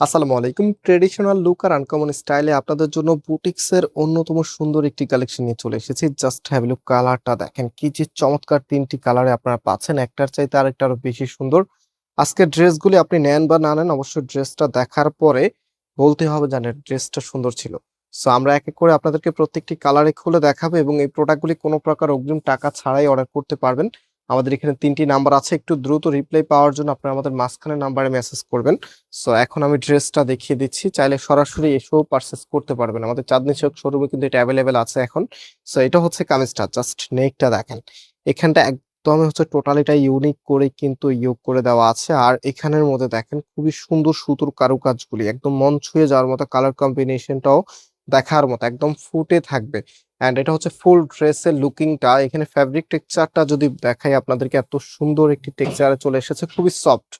আসসালামু আলাইকুম। Traditional look আর uncommon স্টাইলে আপনাদের জন্য বুটিক্সের অন্যতম সুন্দর একটি কালেকশন নিয়ে চলে এসেছি। জাস্ট হ্যাভ লুক কালারটা দেখেন কি যে চমৎকার তিনটি কালারে আপনারা পাচ্ছেন। একটার চাইতে আরেকটা আরও বেশি সুন্দর। আজকে ড্রেসগুলি আপনি নেন বা না নেন, অবশ্যই ড্রেসটা দেখার পরে বলতে হবে জানেন ড্রেসটা সুন্দর ছিল। সো আমরা এক এক করে আপনাদেরকে প্রত্যেকটি কালারে খুলে দেখাবো এবং এই প্রোডাক্টগুলি কোনো প্রকার অগ্রিম টাকা ছাড়াই অর্ডার করতে পারবেন। আমাদের এখানে তিনটি নাম্বার আছে। একটু দ্রুত রিপ্লাই পাওয়ার জন্য আপনারা আমাদের মাঝখানে নাম্বারে মেসেজ করবেন। সো এখন আমি ড্রেসটা দেখিয়ে দিচ্ছি। চাইলে সরাসরি এসেও পারচেস করতে পারবেন। আমাদের চাঁদনি চৌক শোরুমে কিন্তু এটা অ্যাভেলেবেল আছে এখন। সো এটা হচ্ছে কামিজটা। জাস্ট নেকটা দেখেন। এখানটা একদমই হচ্ছে টোটালিটা ইউনিক করে কিন্তু ইউক করে দেওয়া আছে। আর এখানের মধ্যে দেখেন খুবই সুন্দর সুতোর কারুকাজগুলি। একদম মন ছুঁয়ে যাওয়ার মতো কালার কম্বিনেশনটাও দেখার মতো, একদম ফুটে থাকবে। অ্যান্ড এটা হচ্ছে ফুল ড্রেসের লুকিংটা। এখানে ফ্যাব্রিক টেক্সচারটা যদি দেখাই আপনাদেরকে, এত সুন্দর একটি টেক্সচারে চলে এসেছে, খুবই সফট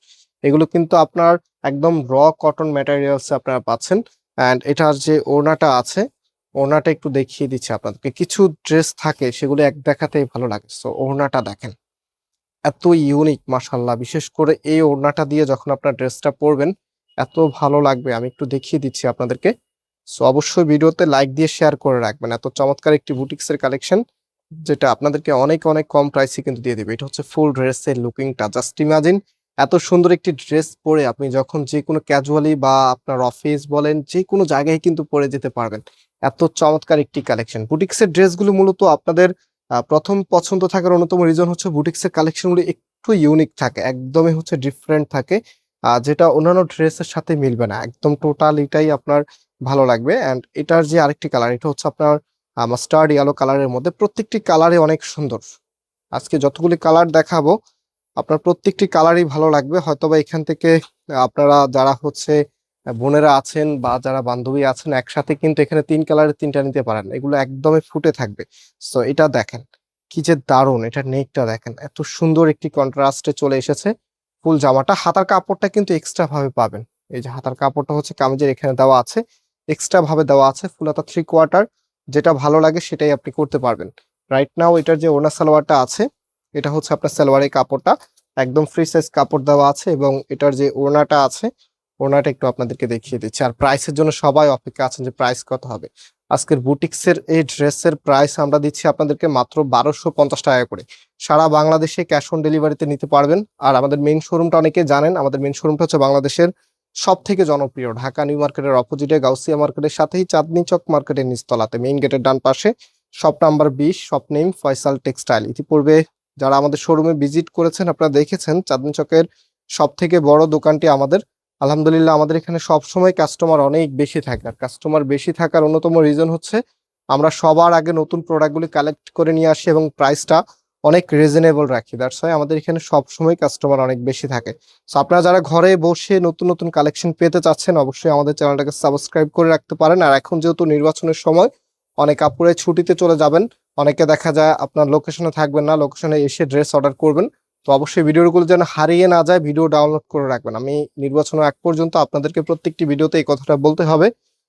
এগুলো কিন্তু আপনার একদম র কটন ম্যাটেরিয়ালস আপনারা পাচ্ছেন। অ্যান্ড এটার যে ওড়নাটা আছে, ওড়নাটা একটু দেখিয়ে দিচ্ছি আপনাদেরকে। কিছু ড্রেস থাকে, সেগুলো এক দেখাতেই ভালো লাগে। সো ওড়নাটা দেখেন। এত ইউনিক মাসাল্লাহ বিশেষ করে এই ওড়নাটা দিয়ে যখন আপনার ড্রেসটা পরবেন, এত ভালো লাগবে। আমি একটু দেখিয়ে দিচ্ছি আপনাদেরকে। সো অবশ্যই ভিডিওতে লাইক দিয়ে শেয়ার করে রাখবেন। এত চমৎকার একটি বুটিক্সের কালেকশন যেটা আপনাদেরকে অনেক অনেক কম প্রাইসে কিন্তু দিয়ে দিবে। এটা হচ্ছে ফুল ড্রেসের লুকিংটা জাস্ট ইমাজিন এত সুন্দর একটি ড্রেস পরে আপনি যখন যে কোনো ক্যাজুয়ালি বা আপনার অফিস বলেন, যে কোনো জায়গায় কিন্তু পরে যেতে পারবেন। এত চমৎকার একটি কালেকশন বুটিক্সের ড্রেসগুলো মূলত আপনাদের প্রথম পছন্দ থাকার অন্যতম রিজন হচ্ছে বুটিক্সের কালেকশনগুলো একটু ইউনিক থাকে। একদমই হচ্ছে ডিফারেন্ট থাকে। যেটা অন্যান্য ড্রেসের সাথে মিলবে না। একদম টোটাল এটাই আপনার ভালো লাগবে। অ্যান্ড এটার যে আরেকটি কালার এটা হচ্ছে আপনার মাস্টার্ড ইয়েলো কালারের মধ্যে প্রত্যেকটি কালারে অনেক সুন্দর। আজকে যতগুলি কালার দেখাবো, আপনার প্রত্যেকটি কালারই ভালো লাগবে। হয়তোবা এখান থেকে আপনারা যারা হচ্ছে বোনেরা আছেন বা যারা বান্ধবী আছেন, একসাথে কিন্তু এখানে তিন কালারের তিনটা নিতে পারেন। এগুলো একদমই ফুটে থাকবে। সো এটা দেখেন, কি যে দারুণ! এটা নেকটা দেখেন, এত সুন্দর একটি কন্ট্রাস্টে চলে এসেছে। ফুল জামাটা, হাতার কাপড়টা কিন্তু এক্সট্রা ভাবে পাবেন। এই যে হাতার কাপড়টা হচ্ছে কামিজের এখানে দেওয়া আছে। এক্সট্রা ভাবে দেওয়া আছে ফুল ফুলাতা থ্রি কোয়ার্টার যেটা ভালো লাগে সেটাই আপনি করতে পারবেন। রাইট নাও এটার যে ওনা সালোয়ারটা আছে, এটা হচ্ছে আপনার সালোয়ারের কাপড়টা। একদম ফ্রি সাইজ কাপড় দেওয়া আছে এবং এটার যে ওড়নাটা আছে ওড়নাটা একটু আপনাদেরকে দেখিয়ে দিচ্ছি। আর প্রাইসের জন্য সবাই অপেক্ষা আছেন যে প্রাইস কত হবে। আজকের বুটিক্সের এই ড্রেসের প্রাইস আমরা দিচ্ছি আপনাদেরকে মাত্র বারোশো পঞ্চাশ টাকা করে। সারা বাংলাদেশে ক্যাশ অন ডেলিভারিতে নিতে পারবেন। আর আমাদের মেন শোরুমটা অনেকে জানেন, আমাদের মেন শোরুমটা হচ্ছে বাংলাদেশের সব থেকে জনপ্রিয়, ঢাকা নিউ মার্কেটের অপোজিটে গাউসিয়া মার্কেটের সাথেই চাঁদনি চক মার্কেটের নিচতলাতে। মেইন গেটের ডান পাশে শপ নাম্বার বিশ শপ নেম ফয়সাল টেক্সটাইল ইতিপূর্বে যারা আমাদের শোরুমে ভিজিট করেছেন, আপনারা দেখেছেন চাঁদনি চকের সব থেকে বড় দোকানটি আমাদের আলহামদুলিল্লাহ, আমাদের এখানে সব সময় কাস্টমার অনেক বেশি থাকে। আর কাস্টমার বেশি থাকার অন্যতম রিজন হচ্ছে, আমরা সবার আগে নতুন প্রোডাক্টগুলি কালেক্ট করে নিয়ে আসি এবং প্রাইসটা অনেক রিজনেবল রাখি। দ্যাটস ওয়াই আমাদের এখানে সব সময় কাস্টমার অনেক বেশি থাকে। সো আপনারা যারা ঘরে বসে নতুন নতুন কালেকশন পেতে চাচ্ছেন, অবশ্যই আমাদের চ্যানেলটাকে সাবস্ক্রাইব করে রাখতে পারেন। আর এখন যেহেতু নির্বাচনের সময়, অনেক আপুরে ছুটিতে চলে যাবেন। অনেকে দেখা যায় আপনার লোকেশনে থাকবেন না লোকেশনে এসে ড্রেস অর্ডার করবেন। তো অবশ্যই ভিডিওগুলো যেন হারিয়ে না যায়, ভিডিও ডাউনলোড করে রাখবেন। আমি নির্বাচনের এক পর্যন্ত আপনাদেরকে প্রত্যেকটি ভিডিওতে এই কথাটা বলতে হবে।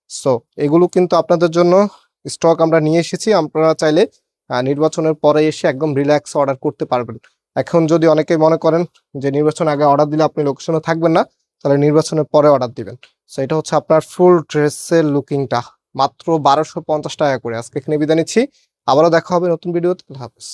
সো এগুলো কিন্তু আপনাদের জন্য স্টক আমরা নিয়ে এসেছি। আপনারা চাইলে নির্বাচনের পরে এসে একদম রিল্যাক্স অর্ডার করতে পারবেন। এখন যদি অনেকে মনে করেন যে নির্বাচন আগে অর্ডার দিলে আপনি লোকেশনে থাকবেন না, তাহলে নির্বাচনের পরে অর্ডার দিবেন। সো এটা হচ্ছে আপনার ফুল ড্রেসের লুকিংটা মাত্র বারোশো পঞ্চাশ টাকা করে। আজকে এখানে বিদায় নিচ্ছি। আবারও দেখা হবে নতুন ভিডিওতে। হাফেজ।